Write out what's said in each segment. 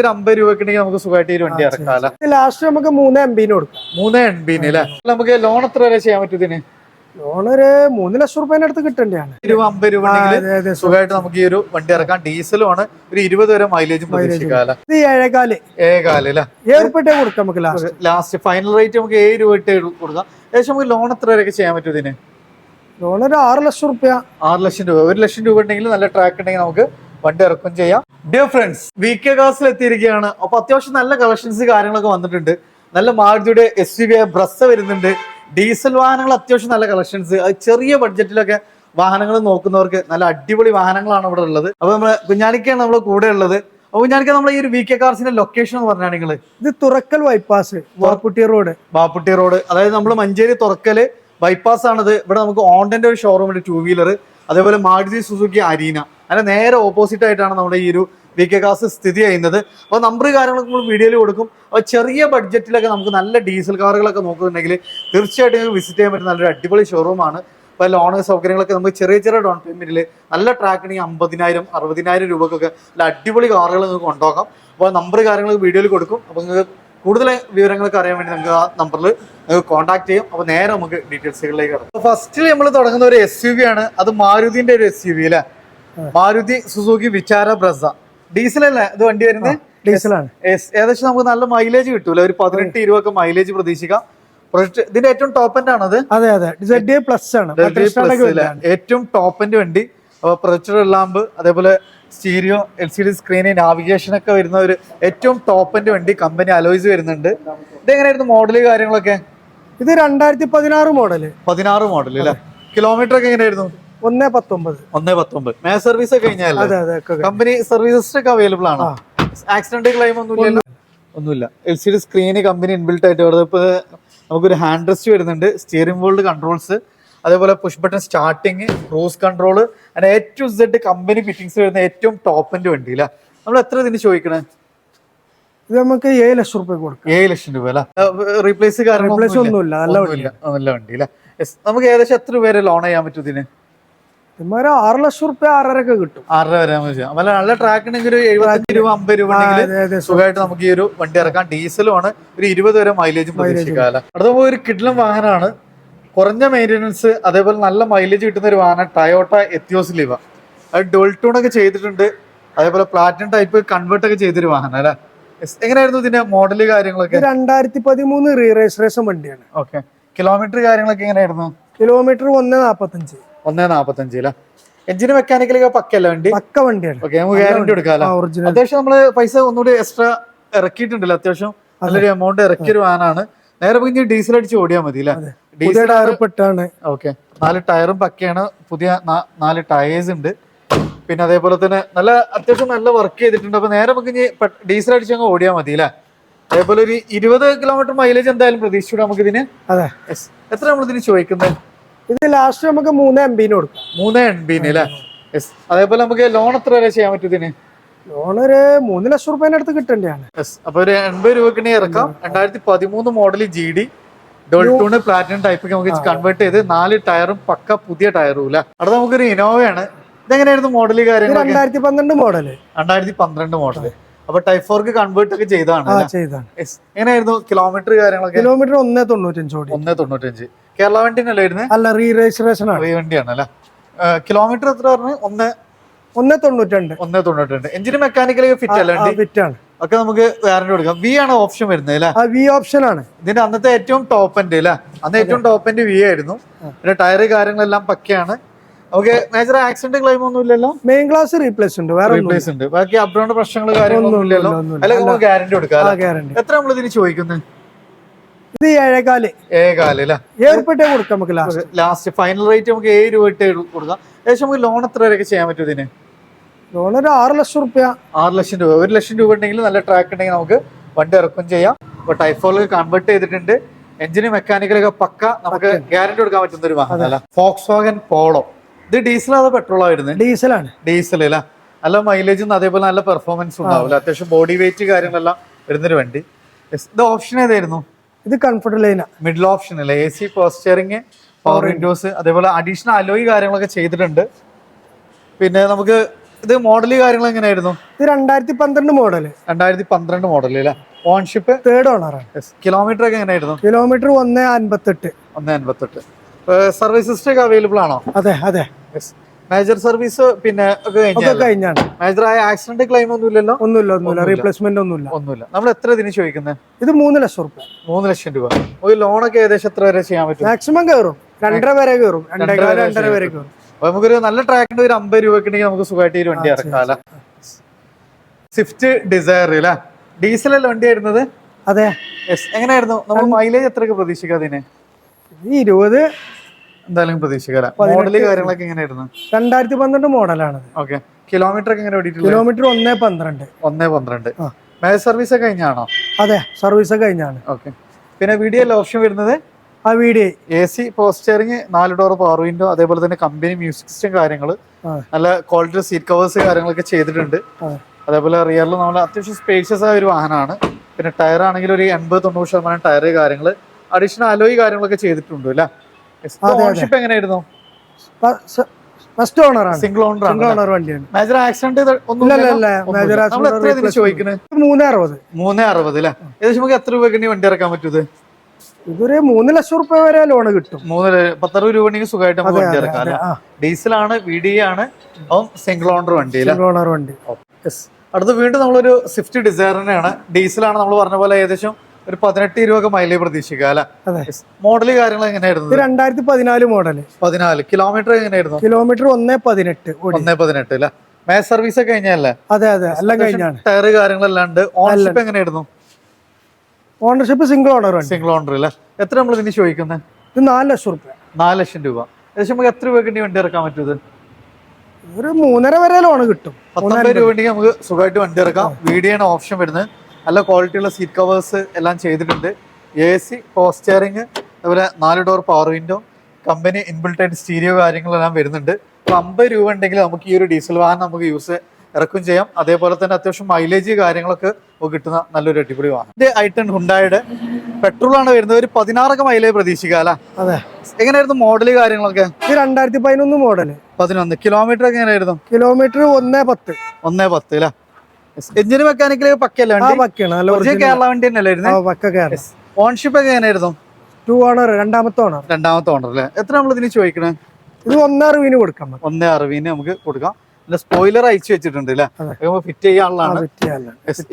ഒരു അമ്പത് ഉണ്ടെങ്കിൽ നമുക്ക് സുഖമായിട്ട് ഈ വണ്ടി ഇറക്കാമല്ലോ ലാസ്റ്റ് നമുക്ക് മൂന്ന് എം ബിന് കൊടുക്കാം. മൂന്ന് എൺപതിന് അല്ലേ നമുക്ക് ലോൺ എത്ര വരെ ചെയ്യാൻ പറ്റും ഇതിന്? ലോൺ ഒരു മൂന്ന് ലക്ഷം റുപ്യേന്റെ അടുത്ത് കിട്ടേണ്ടതാണ്. രൂപ അമ്പത് രൂപ. സുഖമായിട്ട് നമുക്ക് ഈ ഒരു വണ്ടി ഇറക്കാം. ഡീസലും ആണ്. ഒരു ഇരുപത് വരെ മൈലേജും പ്രതീക്ഷിക്കാം ഇത് ഏഴേകാൽ. ഏകാല അല്ലേ ഏഴ് റുപ്യട്ടേ കൊടുക്കാം നമുക്ക് ലാസ്റ്റ് ലാസ്റ്റ് ഫൈനൽ റേറ്റ് നമുക്ക് ഏഴ് രൂപ ഇട്ട് കൊടുക്കാം. ഏകദേശം നമുക്ക് ലോൺ എത്ര വരെയൊക്കെ ചെയ്യാൻ പറ്റും ഇതിന്? ലോൺ ഒരു ആറ് ലക്ഷം റുപ്യ. ആറ് ലക്ഷം രൂപ. ഒരു ലക്ഷം രൂപ ഉണ്ടെങ്കിൽ നല്ല ട്രാക്ക് ഉണ്ടെങ്കിൽ നമുക്ക് വണ്ടി ഇറക്കും ചെയ്യാം. Dear friends V K Castle എത്തിയിരിക്കുകയാണ്. അപ്പൊ അത്യാവശ്യം നല്ല കളക്ഷൻസ് കാര്യങ്ങളൊക്കെ വന്നിട്ടുണ്ട്. നല്ല മാരുതിയുടെ എസ് യു വി ബ്രസ് വരുന്നുണ്ട്. ഡീസൽ വാഹനങ്ങൾ അത്യാവശ്യം നല്ല കളക്ഷൻസ് അത് ചെറിയ ബഡ്ജറ്റിലൊക്കെ വാഹനങ്ങൾ നോക്കുന്നവർക്ക് നല്ല അടിപൊളി വാഹനങ്ങളാണ് ഇവിടെ ഉള്ളത്. അപ്പൊ നമ്മൾ കുഞ്ഞാനിക്കാണ് നമ്മൾ കൂടെ ഉള്ളത്. അപ്പൊ കുഞ്ഞാലിക്ക നമ്മളെ ഈ ഒരു വി കെ കാർസിന്റെ ലൊക്കേഷൻ എന്ന് പറഞ്ഞാൽ നിങ്ങൾ ഇത് Thurakkal bypass Bapputty road Bapputty road അതായത് നമ്മൾ മഞ്ചേരി തുറക്കൽ ബൈപ്പാസ് ആണത്. ഇവിടെ നമുക്ക് ഓണ്ടന്റെ ഒരു ഷോറൂം ഉണ്ട് ടൂ വീലർ അതേപോലെ മാരുതി സുസുക്കി അരീന അതിന്റെ നേരെ ഓപ്പോസിറ്റ് ആയിട്ടാണ് നമ്മുടെ ഈ ഒരു വി കെ കാസ് സ്ഥിതി ചെയ്യുന്നത്. അപ്പോൾ നമ്പർ കാര്യങ്ങളൊക്കെ നമ്മൾ വീഡിയോയിൽ കൊടുക്കും. അപ്പോൾ ചെറിയ ബഡ്ജറ്റിലൊക്കെ നമുക്ക് നല്ല ഡീസൽ കാറുകളൊക്കെ നോക്കുന്നുണ്ടെങ്കിൽ തീർച്ചയായിട്ടും നിങ്ങൾക്ക് വിസിറ്റ് ചെയ്യാൻ പറ്റുന്ന നല്ലൊരു അടിപൊളി ഷോറൂമാണ് അപ്പോൾ ലോൺ സൗകര്യങ്ങളൊക്കെ നമുക്ക് ചെറിയ ചെറിയ ഡൗൺ പേയ്മെന്റിൽ നല്ല ട്രാക്കിന് അമ്പതിനായിരം അറുപതിനായിരം രൂപക്കൊക്കെ നല്ല അടിപൊളി കാറുകൾ നിങ്ങൾക്ക് കൊണ്ടുപോകാം. അപ്പോൾ നമ്പർ കാര്യങ്ങൾ വീഡിയോയിൽ കൊടുക്കും. അപ്പോൾ നിങ്ങൾക്ക് കൂടുതൽ വിവരങ്ങളൊക്കെ അറിയാൻ വേണ്ടി നമുക്ക് ആ നമ്പറിൽ കോൺടാക്ട് ചെയ്യും. അപ്പോൾ നേരെ നമുക്ക് ഡീറ്റെയിൽസുകളിലേക്ക് കിടക്കും. ഫസ്റ്റിൽ നമ്മൾ തുടങ്ങുന്ന ഒരു എസ് ആണ്. അത് മാരുതിന്റെ ഒരു എസ് യു വി അല്ലേ? Maruti Suzuki Vitara Brezza. Diesel അല്ലേ ഇത് വണ്ടി വരുന്നത്? ഡീസലാണ്. ഏകദേശം നമുക്ക് നല്ല മൈലേജ് കിട്ടൂല? ഒരു പതിനെട്ട് ഇരുപതൊക്കെ മൈലേജ് പ്രതീക്ഷിക്കാം. ഇതിന്റെ ഏറ്റവും ടോപ്പ് എൻഡ് ആണത് അതെ? അതെ പ്ലസ് ആണ്. ഏറ്റവും ടോപ്പ് എൻഡ് വണ്ടി. പ്രൊജക്ടർ ലാമ്പ് അതേപോലെ stereo L C D screen navigation ഒക്കെ വരുന്ന ഒരു ഏറ്റവും ടോപ്പ് എൻഡ് വണ്ടി കമ്പനി അലോയ്സ് വരുന്നുണ്ട്. ഇതെങ്ങനെയായിരുന്നു മോഡൽ കാര്യങ്ങളൊക്കെ? ഇത് രണ്ടായിരത്തി പതിനാറ് മോഡൽ പതിനാറ് മോഡൽ അല്ലേ? കിലോമീറ്റർ ഒക്കെ എങ്ങനെയായിരുന്നു? ഒന്നേ പത്തൊമ്പത്. ഒന്നേ പത്തൊമ്പത്. മേ സർവീസ് കഴിഞ്ഞാൽ അതെ അതെ കമ്പനി സർവീസസ് ഒക്കെ അവൈലബിൾ ആണ്? ആക്സിഡന്റ് ക്ലെയിം ഒന്നുമില്ലല്ലോ? ഒന്നുമില്ല. L C D screen company inbuilt ആയിട്ട് വരുന്നത് ഇപ്പൊ നമുക്കൊരു ഹാൻഡ് റെസ്റ്റ് വരുന്നുണ്ട്. സ്റ്റിയറിംഗ് ബോൾഡ് കൺട്രോൾസ് അതേപോലെ push button starting cruise control അങ്ങനെ ടു സെഡ് കമ്പനി ഫിറ്റിംഗ്സ് വരുന്ന ഏറ്റവും ടോപ്പിന്റെ വണ്ടി അല്ല? നമ്മൾ എത്ര ഇതിന് ചോദിക്കണേ? ഇത് നമുക്ക് ഏഴ് ലക്ഷം രൂപ കൊടുക്കും. ഏഴ് ലക്ഷം രൂപ അല്ല? റീപ്ലേസ് കാരണം ഒന്നുമില്ല, നല്ല വണ്ടി അല്ലേ. നമുക്ക് ഏകദേശം എത്ര പേര് ലോൺ ചെയ്യാൻ പറ്റും ഇതിന്? ഇതുമാരെ ആറ് ലക്ഷം റുപ്യ ആറരക്ക് കിട്ടും. ആറര വരെ അല്ല നല്ല ട്രാക്ക് ഉണ്ടെങ്കിൽ ഒരു രൂപ അമ്പത് രൂപ സുഖമായിട്ട് നമുക്ക് ഈ ഒരു വണ്ടി ഇറക്കാം. ഡീസലും ആണ്. ഒരു ഇരുപത് വരെ മൈലേജ് പ്രതീക്ഷിക്കാം അടുത്ത ഒരു കിഡ്ലം വാഹനമാണ്. കുറഞ്ഞ മെയിന്റെനൻസ് അതേപോലെ നല്ല മൈലേജ് കിട്ടുന്ന ഒരു വാഹനം ടയോട്ട എത്തിയോസ് ലിവ അത് ഡോൾ ടൂൺ ഒക്കെ ചെയ്തിട്ടുണ്ട്. അതേപോലെ പ്ലാറ്റിനം ടൈപ്പ് കൺവേർട്ട് ഒക്കെ ചെയ്തൊരു വാഹനം അല്ലേ. എങ്ങനെയായിരുന്നു ഇതിന്റെ മോഡൽ കാര്യങ്ങളൊക്കെ? രണ്ടായിരത്തി പതിമൂന്ന് റീ രജിസ്ട്രേഷൻ വണ്ടിയാണ്. ഓക്കെ കിലോമീറ്റർ കാര്യങ്ങളൊക്കെ എങ്ങനെയായിരുന്നു? കിലോമീറ്റർ ഒന്ന് നാപ്പത്തഞ്ച്. ഒന്നേ നാപ്പത്തഞ്ച് അല്ലേ എഞ്ചിന് മെക്കാനിക്കലൊക്കെ പക്കല്ല വണ്ടി? പക്ക വണ്ടിയാണ്. ഓക്കെ നമുക്ക് ഗ്യാരണ്ടി എടുക്കാമല്ലോ അത്യാവശ്യം നമ്മൾ പൈസ ഒന്നുകൂടി എക്സ്ട്രാ ഇറക്കിയിട്ടുണ്ടല്ലോ അത്യാവശ്യം നല്ലൊരു എമൗണ്ട് ഇറക്കിയൊരു വാനാണ്. നേരെ പോയി ഡീസൽ അടിച്ച് ഓടിയാൽ മതി അല്ലേ പുതിയ ഡീസൽ ടയർ പെട്ടാണ്. ഓക്കെ നാല് ടയറും പക്കയാണ്. പുതിയ നാല് ടയേഴ്സ് ഉണ്ട്. പിന്നെ അതേപോലെ തന്നെ നല്ല അത്യാവശ്യം നല്ല വർക്ക് ചെയ്തിട്ടുണ്ട്. അപ്പൊ നേരെ നമുക്ക് ഡീസൽ അടിച്ച് അങ്ങ് ഓടിയാൽ മതി അല്ലേ അതേപോലെ ഒരു ഇരുപത് കിലോമീറ്റർ മൈലേജ് എന്തായാലും പ്രതീക്ഷിച്ചു നമുക്ക് ഇതിന് അതെ. എത്ര നമ്മൾ ഇതിന് ചോദിക്കുന്നത് ഇത് ലാസ്റ്റ് നമുക്ക് മൂന്ന് എം ബിന് കൊടുക്കാം. മൂന്ന് എം ബിന് അല്ലേ അതേപോലെ നമുക്ക് ലോൺ എത്ര വരെ ചെയ്യാൻ പറ്റും ലോൺ ഒരു മൂന്ന് ലക്ഷം റുപ്യേന്റെ അടുത്ത് കിട്ടേണ്ടതാണ് അപ്പൊ ഒരു എൺപത് രൂപക്കിനെ ഇറക്കാം. രണ്ടായിരത്തി പതിമൂന്ന് മോഡൽ ജി ഡി ഡോൾട്ടൂണ് പ്ലാറ്റിനം ടൈപ്പ് നമുക്ക് കൺവേർട്ട് ചെയ്ത് നാല് ടയറും പക്ക പുതിയ ടയറും അല്ല അവിടെ നമുക്കൊരു ഇനോവയാണ് ഇതെങ്ങനെയായിരുന്നു മോഡൽ കാര്യങ്ങൾ രണ്ടായിരത്തി പന്ത്രണ്ട് മോഡൽ രണ്ടായിരത്തി പന്ത്രണ്ട് മോഡൽ അപ്പൊ ടൈപ്പ് ഫോർക്ക് കൺവേർട്ട് ഒക്കെ ചെയ്താണ് എങ്ങനെയായിരുന്നു കിലോമീറ്റർ കാര്യങ്ങളൊക്കെ? കിലോമീറ്റർ ഒന്നേ തൊണ്ണൂറ്റഞ്ച് ഒന്നേ തൊണ്ണൂറ്റഞ്ച്. കേരള വണ്ടിനല്ലേ വരുന്നത് അല്ല റീ രജിസ്ട്രേഷൻ ആണ്. റീ വണ്ടിയാണ് അല്ലെ? കിലോമീറ്റർ എത്ര പറഞ്ഞു? ഒന്ന് ഒന്ന് തൊണ്ണൂറ്റണ്ട് ഒന്ന് തൊണ്ണൂറ്റുണ്ട് എഞ്ചിന് മെക്കാനിക്കലി ഫിറ്റ് അല്ല വണ്ടി? ഫിറ്റ് ആണ്. ഒക്കെ നമുക്ക് വാറന്റി കൊടുക്കാം. വി ആണ് ഓപ്ഷൻ വരുന്നത് അല്ലേ? ആ വി ഓപ്ഷൻ ആണ്. ഇതിന്റെ അന്നത്തെ ഏറ്റവും ടോപ്പ് എൻഡ് അല്ലേ? അന്ന് ഏറ്റവും ടോപ്പ് എൻഡ് വി ആയിരുന്നു. പിന്നെ ടയർ കാര്യങ്ങളെല്ലാം പക്കയാണ്. ഓക്കെ മേജർ ആക്സിഡന്റ് ക്ലെയിം ഒന്നും ഇല്ലല്ലോ? മെയിൻ ക്ലാസ് റീപ്ലേസ് ഉണ്ട് വേറെ റീപ്ലേസ് ഉണ്ട്. ബാക്കി അപ്ഗ്രൗണ്ട് പ്രശ്നങ്ങൾ കാര്യങ്ങളൊന്നും ഇല്ലല്ലോ? അല്ലെങ്കിൽ ഗ്യാരണ്ടി കൊടുക്കാം എത്ര നമ്മൾ ഇതിന് ചോദിക്കുന്നത് ഇത് ഏഴേകാൽ. ഏകാൽ അല്ലേ? ഏഴ് റുപ്യട്ടേ കൊടുക്കാം നമുക്ക് ലാസ്റ്റ് ലാസ്റ്റ് ഫൈനൽ റേറ്റ് നമുക്ക് ഏഴ് രൂപ ഇട്ട് കൊടുക്കാം. ഏകദേശം നമുക്ക് ലോൺ എത്ര വരെയൊക്കെ ചെയ്യാൻ പറ്റും ഇതിന്? ലോൺ ഒരു ആറ് ലക്ഷം റുപ്യ. ആറ് ലക്ഷം രൂപ. ഒരു ലക്ഷം രൂപ ഉണ്ടെങ്കിൽ നല്ല ട്രാക്ക് ഉണ്ടെങ്കിൽ നമുക്ക് വണ്ടി ഇറക്കും ചെയ്യാം. ഇപ്പൊ ടൈഫോളിൽ കൺവേർട്ട് ചെയ്തിട്ടുണ്ട്. എഞ്ചിന് മെക്കാനിക്കലൊക്കെ പക്ക നമുക്ക് ഗ്യാരണ്ടി കൊടുക്കാൻ പറ്റുന്ന ഒരു വാഹനം അല്ല? ഫോക്സ് വാഗൻ പോളോ ഇത് ഡീസൽ അതോ പെട്രോളാ ആയിരുന്നു ഡീസലാണ് ഡീസൽ അല്ല? നല്ല മൈലേജും അതേപോലെ നല്ല പെർഫോമൻസ് ഉണ്ടാവില്ല? അത്യാവശ്യം ബോഡി വെയിറ്റ് കാര്യങ്ങളെല്ലാം വരുന്നൊരു വണ്ടി. ഇത് ഓപ്ഷൻ ഏതായിരുന്നു? ഇത് കംഫർട്ട് ലൈനാണ് മിഡിൽ ഓപ്ഷൻ അല്ലേ? A C power steering power windows അതേപോലെ അഡീഷണൽ അലോയി കാര്യങ്ങളൊക്കെ ചെയ്തിട്ടുണ്ട്. പിന്നെ നമുക്ക് ഇത് മോഡൽ കാര്യങ്ങൾ എങ്ങനെയായിരുന്നു? ഇത് രണ്ടായിരത്തി പന്ത്രണ്ട് മോഡൽ രണ്ടായിരത്തി പന്ത്രണ്ട് മോഡൽ അല്ലേ ഓൺഷിപ്പ് തേർഡ് ഓണറാണ് കിലോമീറ്റർ ഒക്കെ എങ്ങനെയായിരുന്നു? കിലോമീറ്റർ ഒന്ന് അൻപത്തെട്ട്. ഒന്ന് അൻപത്തെട്ട്. സർവീസ് ഹിസ്റ്ററി ഒക്കെ അവൈലബിൾ ആണോ? അതെ അതെ. മേജർ സർവീസ് പിന്നെ കഴിഞ്ഞാണ്. മേജർ ആയ ആക്സിഡന്റ് ക്ലെയിം ഒന്നും ഇല്ലല്ലോ ഒന്നുമില്ല. ഒന്നുമില്ല. റീപ്ലേസ്മെന്റ് ഒന്നുമില്ല. ഒന്നുമില്ല. നമ്മൾ എത്ര ഇതിന് ചോദിക്കുന്നത് ഇത് മൂന്ന് ലക്ഷം റുപ്യ. മൂന്ന് ലക്ഷം രൂപ. ഒരു ലോണൊക്കെ ഏകദേശം എത്ര വരെ ചെയ്യാൻ പറ്റും? മാക്സിമം കയറും രണ്ടര വരെ കയറും രണ്ടര രണ്ടേകാല രണ്ടര വരെ കയറും അപ്പൊ നമുക്കൊരു നല്ല ട്രാക്കിന്റെ ഒരു അമ്പത് രൂപ ഉണ്ടെങ്കിൽ നമുക്ക് സുഖമായിട്ട് ഈ വണ്ടി ഇറക്കാം സ്വിഫ്റ്റ് ഡിസയർ അല്ലേ? ഡീസൽ അല്ലേ വണ്ടി ആയിരുന്നത്? അതെ. എങ്ങനെയായിരുന്നു? നമ്മൾ മൈലേജ് എത്രയൊക്കെ പ്രതീക്ഷിക്കാം അതിന്? ഇരുപത് എന്തായാലും പ്രതീക്ഷിക്കാം മോഡൽ കാര്യങ്ങളൊക്കെ എങ്ങനെയായിരുന്നു? രണ്ടായിരത്തി പന്ത്രണ്ട് മോഡലാണ് ഓക്കെ. കിലോമീറ്റർ ഒക്കെ എങ്ങനെ കിലോമീറ്റർ ഒന്നേ പന്ത്രണ്ട്. ഒന്നേ പന്ത്രണ്ട്. മേജർ സർവീസ് കഴിഞ്ഞാണോ? അതെ സർവീസ് കഴിഞ്ഞാണ്. ഓക്കെ. പിന്നെ വീഡിയോ ഓപ്ഷൻ വരുന്നത്? ആ വീഡിയോ. എ സി പോസ്റ്ററിങ് നാല് ഡോർ പവർ വിൻഡോ അതേപോലെ തന്നെ കമ്പനി മ്യൂസിക് സിസ്റ്റം കാര്യങ്ങൾ. നല്ല ക്വാളിറ്റി സീറ്റ് കവേഴ്സ് കാര്യങ്ങളൊക്കെ ചെയ്തിട്ടുണ്ട്. അതേപോലെ റിയറിൽ നമ്മൾ അത്യാവശ്യം സ്പേഷ്യസ് ആയ ഒരു വാഹനമാണ് പിന്നെ ടയർ ആണെങ്കിൽ ഒരു എൺപത് തൊണ്ണൂറ് ശതമാനം ടയർ കാര്യങ്ങൾ അഡീഷണൽ അലോയ് കാര്യങ്ങളൊക്കെ ചെയ്തിട്ടുണ്ട് അല്ലേ? ഓൺഷിപ്പ് എങ്ങനെയായിരുന്നു? ഫസ്റ്റ് ഓണറാണ് സിംഗിൾ ഓണർ സിംഗിൾ ഓണർ വണ്ടിയാണ്. മേജർ ആക്സിഡന്റ് ഒന്നും. ചോദിക്കുന്നത് മൂന്ന് അറുപത്. മൂന്നേ അറുപത് അല്ലേ? ഏകദേശം നമുക്ക് എത്ര രൂപയ്ക്ക് വണ്ടി ഇറക്കാൻ പറ്റൂത് ഇതൊരു മൂന്ന് ലക്ഷം റുപ്യ വരെ ലോൺ കിട്ടും. മൂന്ന് പത്തറുപത് രൂപ ഉണ്ടെങ്കിൽ സുഖമായിട്ട് നമുക്ക് വണ്ടി ഇറക്കാം ഡീസലാണ് വി ഡി ആണ് അതും സിംഗിൾ ഓണർ വണ്ടി സിംഗിൾ ഓണർ വണ്ടി. അടുത്ത് വീണ്ടും നമ്മളൊരു സ്വിഫ്റ്റ് ഡിസൈറിനെയാണ് ഡീസലാണ് നമ്മൾ പറഞ്ഞ പോലെ ഏകദേശം ഒരു പതിനെട്ട് ഇരുപത് മൈലേജ് പ്രതീക്ഷിക്കുക അല്ലെ? അതെ. മോഡൽ കാര്യങ്ങൾ എങ്ങനെയായിരുന്നു? രണ്ടായിരത്തി പതിനാല് മോഡൽ പതിനാല്. കിലോമീറ്റർ എങ്ങനെയായിരുന്നു? കിലോമീറ്റർ ഒന്നേ പതിനെട്ട് ഒന്നേ പതിനെട്ട് അല്ലെ? മേ സർവീസ് ഒക്കെ കഴിഞ്ഞല്ലേ അതെ അതെ. എല്ലാം കഴിഞ്ഞാണ്. ടയർ കാര്യങ്ങളെല്ലാം ഉണ്ട്. ഓണർഷിപ്പ് എങ്ങനെയായിരുന്നു? Ownership single owner single owner അല്ലേ? എത്ര നമ്മൾ ഇതിന് ചോദിക്കുന്നത്? ഇത് നാല് ലക്ഷം രൂപ. നാല് ലക്ഷം രൂപ. ഏകദേശം നമുക്ക് എത്ര രൂപയ്ക്ക് വണ്ടി ഇറക്കാൻ പറ്റും ഒരു മൂന്നര വരെ ലോൺ കിട്ടും. പത്തൊമ്പത് രൂപ വേണ്ടി നമുക്ക് സുഖമായിട്ട് വണ്ടി ഇറക്കാം. വീഡിയോ ഓപ്ഷൻ വരുന്നത്. നല്ല ക്വാളിറ്റിയുള്ള സീറ്റ് കവേഴ്സ് എല്ലാം ചെയ്തിട്ടുണ്ട്. എ സി പോസ്റ്ററിങ് അതുപോലെ നാല് ഡോർ പവർ വിൻഡോ കമ്പനി ഇൻബിൾട്ടായിട്ട് സ്റ്റീരിയോ കാര്യങ്ങളെല്ലാം വരുന്നുണ്ട്. അപ്പോൾ അമ്പത് രൂപ ഉണ്ടെങ്കിൽ നമുക്ക് ഈ ഒരു ഡീസൽ വാഹനം നമുക്ക് യൂസ് ഇറക്കും ചെയ്യാം. അതേപോലെ തന്നെ അത്യാവശ്യം മൈലേജ് കാര്യങ്ങളൊക്കെ കിട്ടുന്ന നല്ലൊരു അടിപൊളി വാഹനം. ഇത് ഐട്ടൺ ഹുണ്ടായുടെ പെട്രോൾ ആണ് വരുന്നത്. ഒരു പതിനാറൊക്കെ മൈലേജ് പ്രതീക്ഷിക്കാം അല്ല? അതെ. എങ്ങനെയായിരുന്നു മോഡൽ കാര്യങ്ങളൊക്കെ? ഇത് രണ്ടായിരത്തി പതിനൊന്ന് മോഡൽ പതിനൊന്ന്. കിലോമീറ്റർ എങ്ങനെയായിരുന്നു? കിലോമീറ്റർ ഒന്നേ പത്ത്. ഒന്നേ പത്ത് അല്ലേ? എഞ്ചിന് മെക്കാനിക്കൽ പക്കല്ലേ കേരള വണ്ടി? തന്നെ ആ അല്ലായിരുന്നു പക്ക ഓൺഷിപ്പ് ഒക്കെ എങ്ങനെയായിരുന്നു? ടു ഓണർ രണ്ടാമത്തെ ഓണർ രണ്ടാമത്തെ ഓണർ അല്ലേ? എത്ര നമ്മൾ ഇതിന് ചോദിക്കണേ? ഇത് ഒന്നറിവിന് കൊടുക്കാം നമുക്ക്. ഒന്നേ അറിവിന് നമുക്ക് കൊടുക്കാം. പിന്നെ സ്പോയിലർ അയച്ചു വെച്ചിട്ടുണ്ട് അല്ലേ. ഫിറ്റ് ചെയ്യാനുള്ളതാണ്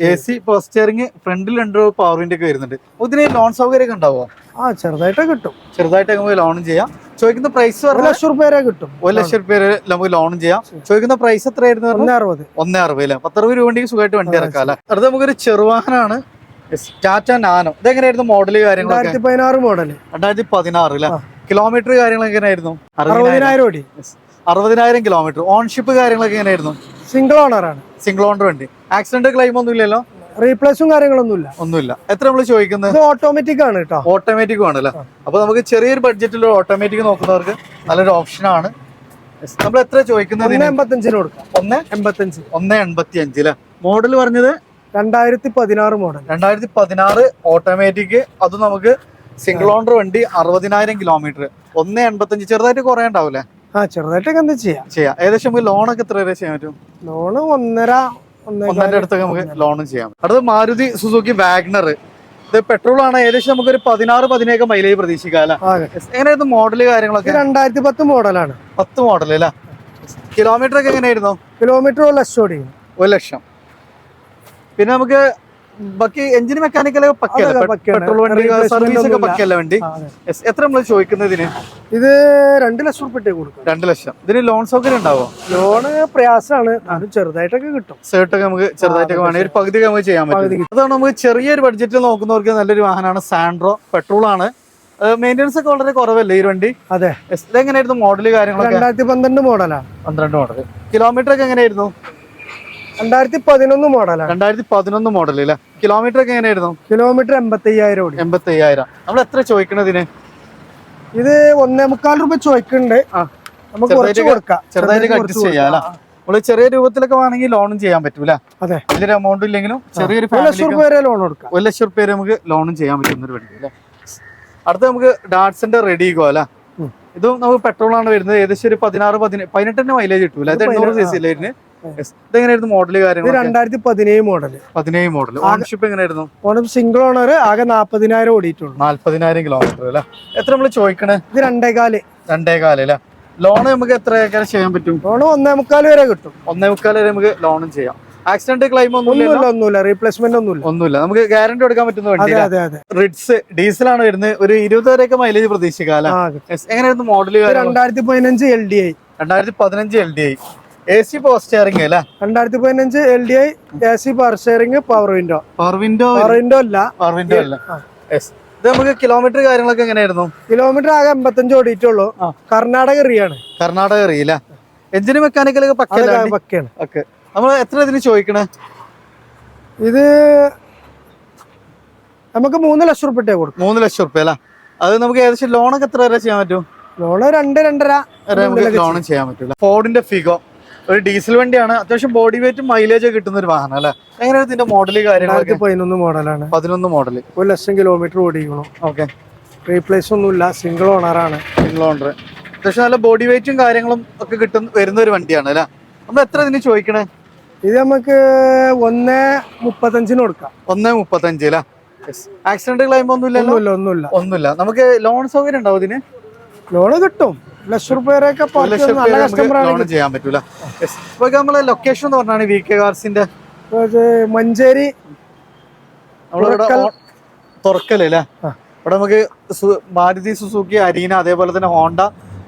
എ സി സ്റ്റിയറിംഗ് ഫ്രണ്ടിൽ രണ്ട് പവർ വിൻഡ് ഒക്കെ വരുന്നുണ്ട്. ഇതിന് ലോൺ സൗകര്യം ഒക്കെ ഉണ്ടാവുമോ ആ ചെറുതായിട്ട് കിട്ടും. ചെറുതായിട്ട് നമുക്ക് ലോണും ചെയ്യാം. ചോദിക്കുന്ന പ്രൈസ് ഒരു ലക്ഷം റുപ്യ കിട്ടും. ഒരു ലക്ഷം രൂപ നമുക്ക് ലോൺ ചെയ്യാം. ചോദിക്കുന്ന പ്രൈസ് എത്രയായിരുന്നു? ഒന്നേ അറുപത് ഒന്നേ അറുപത് അല്ലേ പത്തറുപത് രൂപ ഉണ്ടെങ്കിൽ സുഖമായിട്ട് വണ്ടി ഇറക്കാം അല്ലേ? അടുത്ത നമുക്കൊരു ചെറുവാഹനാണ്. ടാറ്റ നാനോ. ഇതെങ്ങനെയായിരുന്നു മോഡൽ കാര്യങ്ങളൊക്കെ? രണ്ടായിരത്തി പതിനാറ് മോഡൽ രണ്ടായിരത്തി പതിനാറ് അല്ലേ? കിലോമീറ്റർ കാര്യങ്ങൾ എങ്ങനെയായിരുന്നു? അറുപതിനായിരം. ഓടി. അറുപതിനായിരം കിലോമീറ്റർ ഓൺഷിപ്പ് കാര്യങ്ങളൊക്കെ എങ്ങനെയായിരുന്നു? സിംഗിൾ ഓണർ ആണ്. സിംഗിൾ ഓണർ വണ്ടി. ആക്സിഡന്റ് ക്ലെയിം ഒന്നും ഇല്ലല്ലോ? റീപ്ലേസും കാര്യങ്ങളൊന്നുമില്ല ഒന്നുമില്ല. എത്ര നമ്മൾ ചോദിക്കുന്നത്? ഓട്ടോമാറ്റിക് ആണ് കേട്ടോ ഓട്ടോമാറ്റിക് വേണല്ലേ അപ്പൊ നമുക്ക് ചെറിയൊരു ബഡ്ജറ്റിൽ ഓട്ടോമാറ്റിക് നോക്കുന്നവർക്ക് നല്ലൊരു ഓപ്ഷൻ ആണ്. നമ്മൾ എത്ര ചോദിക്കുന്നത്? എൺപത്തഞ്ചിന് കൊടുക്കാം. ഒന്ന്? എൺപത്തഞ്ച്. ഒന്ന് എൺപത്തി അഞ്ച് അല്ലേ? മോഡൽ പറഞ്ഞത്? രണ്ടായിരത്തി പതിനാറ് മോഡൽ രണ്ടായിരത്തി പതിനാറ് ഓട്ടോമാറ്റിക് അത് നമുക്ക് സിംഗിൾ ഓണർ വണ്ടി അറുപതിനായിരം കിലോമീറ്റർ ഒന്ന് എൺപത്തഞ്ച്. ചെറുതായിട്ട് കുറേ ഉണ്ടാവില്ലേ ആ ചെറുതായിട്ടൊക്കെ എന്താ ചെയ്യാം? ചെയ്യാം. ഏകദേശം നമുക്ക് ലോണൊക്കെ എത്ര വരെ ചെയ്യാൻ പറ്റും? ലോണ് ഒന്നര ഒന്നേ ഒന്നര അടുത്തൊക്കെ നമുക്ക് ലോണും ചെയ്യാം. അടുത്ത മാരുതി സുസുക്കി വാഗ്നർ ഇത് പെട്രോൾ ആണ്. ഏകദേശം നമുക്ക് ഒരു പതിനാറ് പതിനേഴ് മൈലേജ് പ്രതീക്ഷിക്കാം അല്ലേ? എങ്ങനെയായിരുന്നു മോഡൽ കാര്യങ്ങളൊക്കെ? രണ്ടായിരത്തി പത്ത് മോഡലാണ് പത്ത് മോഡൽ അല്ലേ? കിലോമീറ്റർ ഒക്കെ എങ്ങനെയായിരുന്നു? കിലോമീറ്റർ ഒരു ലക്ഷം ഓടി. ഒരു ലക്ഷം. പിന്നെ നമുക്ക് ബാക്കി എഞ്ചിൻ മെക്കാനിക്കൽ പെട്രോൾ വണ്ടി സർവീസ് ഒക്കെ. വണ്ടി? എത്ര നമ്മൾ ചോദിക്കുന്നതിന്? ഇത് രണ്ട് ലക്ഷം റുപ്യ കൊടുക്കും. രണ്ട് ലക്ഷം. ഇതിന് ലോൺ സൗകര്യം ഉണ്ടാവോ? ലോണ് പ്രയാസമാണ് ചെറുതായിട്ടൊക്കെ കിട്ടും. സേട്ടൊക്കെ നമുക്ക് ചെറുതായിട്ടൊക്കെ ആ, ഒരു പകുതി നമുക്ക് ചെയ്യാൻ പറ്റും. അതാണ് നമുക്ക് ചെറിയൊരു ബഡ്ജറ്റിൽ നോക്കുന്നവർക്ക് നല്ലൊരു വാഹനമാണ് സാൻഡ്രോ പെട്രോൾ ആണ്. മെയിന്റെനൻസ് ഒക്കെ വളരെ കുറവല്ലേ ഈ വണ്ടി? അതെ. എങ്ങനെയായിരുന്നു മോഡൽ കാര്യങ്ങളൊക്കെ? രണ്ടായിരത്തി പന്ത്രണ്ട് മോഡലാണ് പന്ത്രണ്ട് മോഡൽ കിലോമീറ്റർ ഒക്കെ എങ്ങനെയായിരുന്നു? രണ്ടായിരത്തി പതിനൊന്ന് മോഡലാണ്. രണ്ടായിരത്തി പതിനൊന്ന് മോഡൽ അല്ലേ കിലോമീറ്റർ ഒക്കെ എങ്ങനെയായിരുന്നു? കിലോമീറ്റർ എൺപത്തി അയ്യായിരം ഓടി. എൺപത്തി അയ്യായിരം നമ്മൾ എത്ര ചോദിക്കണതിന് ഇത് ഒന്നേ മുക്കാൽ രൂപ ചോദിക്കുന്നുണ്ട് നമുക്ക് കുറച്ച് കൊടുക്കാം. ചെറുതായിട്ട് ചെറുതായിട്ട് അഡ്ജസ്റ്റ് ചെയ്യാം നമ്മൾ ചെറിയ രൂപത്തിലൊക്കെ വേണമെങ്കിൽ ലോണും ചെയ്യാൻ പറ്റൂല. അതെ. വലിയൊരു എമൗണ്ട് ഇല്ലെങ്കിലും ചെറിയൊരു ഒരു ലക്ഷം രൂപ വരെ ലോൺ കൊടുക്കാം. ഒരു ലക്ഷം റുപ്യ നമുക്ക് ലോണും ചെയ്യാൻ പറ്റുന്ന ഒരു വണ്ടി അല്ലേ? അടുത്ത നമുക്ക് ഡാറ്റ്സിന്റെ റെഡി ഗോ അല്ല? ഇതും നമുക്ക് പെട്രോൾ ആണ് വരുന്നത്. ഏകദേശം ഒരു പതിനാറ് പതിനെട്ട് പതിനെട്ടിന്റെ മൈലേജ് കിട്ടൂല. അത് എണ്ണൂറ് സി സി അല്ലേ. ഇതെങ്ങനെയായിരുന്നു മോഡൽ കാര്യങ്ങൾ രണ്ടായിരത്തി പതിനേഴ് മോഡൽ പതിനേഴ് മോഡൽ ഓണർഷിപ്പ് എങ്ങനെയായിരുന്നു? ഓണർ സിംഗിൾ ഓണർ ആകെ നാപ്പതിനായിരം ഓടിയിട്ടുള്ളൂ. നാല്പതിനായിരം കിലോമീറ്റർ അല്ലേ? എത്ര നമ്മൾ ചോദിക്കണേ? ഇത് രണ്ടേകാൽ. രണ്ടേ കാൽ അല്ലേ? ലോൺ നമുക്ക് എത്ര ചെയ്യാൻ പറ്റും? ലോൺ ഒന്നേ മുക്കാൽ വരെ കിട്ടും. ഒന്നേ മുക്കാൽ വരെ നമുക്ക് ലോണും ചെയ്യാം. ആക്സിഡന്റ് ക്ലെയിം ഒന്നുമില്ല ഒന്നുമില്ല ഒന്നുമില്ല. റീപ്ലേസ്മെന്റ് ഒന്നുമില്ല. ഒന്നുമില്ല. നമുക്ക് ഗ്യാരണ്ടി എടുക്കാൻ പറ്റുന്ന വണ്ടി റിഡ്സ് ഡീസലാണ് വരുന്നത്. ഒരു ഇരുപത് വരെയൊക്കെ മൈലേജ് പ്രതീക്ഷിക്കാം. എങ്ങനെയായിരുന്നു മോഡൽ രണ്ടായിരത്തി പതിനഞ്ച് എൽ ഡി ഐ രണ്ടായിരത്തി പതിനഞ്ച് L D I A C power steering അല്ലേ? രണ്ടായിരത്തി പതിനഞ്ച് L D I A C power steering power window power window power window അല്ല പവർ വിൻഡോ അല്ല. ഇത് നമുക്ക് കിലോമീറ്റർ കാര്യങ്ങളൊക്കെ എങ്ങനെയായിരുന്നു? കിലോമീറ്റർ ആകെ അമ്പത്തഞ്ച് ഓടിയിട്ടുള്ളൂ. കർണാടക റിയാണ് കർണാടക അറിയില്ല എഞ്ചിന് മെക്കാനിക്കലൊക്കെ പക്കയാണ്. ഓക്കെ. നമ്മൾ എത്ര ഇതിന് ചോദിക്കണേ? ഇത് നമുക്ക് മൂന്ന് ലക്ഷം റുപ്യ കൊടുക്കും. മൂന്ന് ലക്ഷം റുപ്യ അല്ലേ? അത് നമുക്ക് ഏകദേശം ലോണൊക്കെ എത്ര വരെ ചെയ്യാൻ പറ്റും? ലോണ് രണ്ട് രണ്ടര ലോണും ചെയ്യാൻ പറ്റില്ല ഫോർഡിന്റെ ഫിഗോ ഒരു ഡീസൽ വണ്ടിയാണ്. അത്യാവശ്യം ബോഡി വെയിറ്റും മൈലേജ് കിട്ടുന്ന ഒരു വാഹനം അല്ലെ? എങ്ങനെയാണ് ഇതിന്റെ മോഡൽ കാര്യങ്ങളൊക്കെ? പതിനൊന്ന് മോഡലാണ് പതിനൊന്ന് മോഡൽ ഒരു ലക്ഷം കിലോമീറ്റർ ഓടിക്കണം ഓക്കെ റീപ്ലേസ് ഒന്നുമില്ല. സിംഗിൾ ഓണർ ആണ്. സിംഗിൾ ഓണർ അത്യാവശ്യം നല്ല ബോഡി വെയിറ്റും കാര്യങ്ങളും ഒക്കെ കിട്ടുന്ന വരുന്ന ഒരു വണ്ടിയാണ് അല്ലെ? നമ്മൾ എത്ര ഇതിന് ചോദിക്കണേ? ഇത് നമുക്ക് ഒന്ന് മുപ്പത്തഞ്ചിന് കൊടുക്കാം. ഒന്ന് മുപ്പത്തഞ്ച് അല്ലേ? ആക്സിഡന്റ് ക്ലൈം ഒന്നുമില്ല ഒന്നുമില്ല. ഒന്നുമില്ല. നമുക്ക് ലോൺ സൗകര്യം ഉണ്ടാവും ഇതിന്? ലോൺ കിട്ടും. ലക്ഷം ലോൺ ചെയ്യാൻ പറ്റൂല. ഇപ്പൊ നമ്മളെ ലൊക്കേഷൻ എന്ന് പറഞ്ഞാണ് വി കെ കാർസിന്റെ മഞ്ചേരി തുറക്കല്ലേ ഇവിടെ നമുക്ക് മാരുതി സുസുക്കി അരീന അതേപോലെ തന്നെ ഹോണ്ട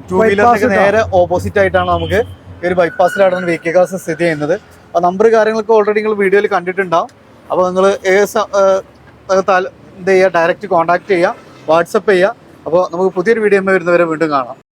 ടൂ വീലറിനൊക്കെ നേരെ ഓപ്പോസിറ്റ് ആയിട്ടാണ് നമുക്ക് ഈ ഒരു ബൈപ്പാസിലാണ് വി കെ കാർസ് സ്ഥിതി ചെയ്യുന്നത്. അപ്പോൾ നമ്പർ കാര്യങ്ങളൊക്കെ ഓൾറെഡി നിങ്ങൾ വീഡിയോയിൽ കണ്ടിട്ടുണ്ടാവും. അപ്പോൾ നിങ്ങൾ ഏത് എന്ത് ചെയ്യുക ഡയറക്റ്റ് കോൺടാക്ട് ചെയ്യുക വാട്സപ്പ് ചെയ്യുക അപ്പോൾ നമുക്ക് പുതിയൊരു വീഡിയോ വരുന്നവരെ വീണ്ടും കാണാം.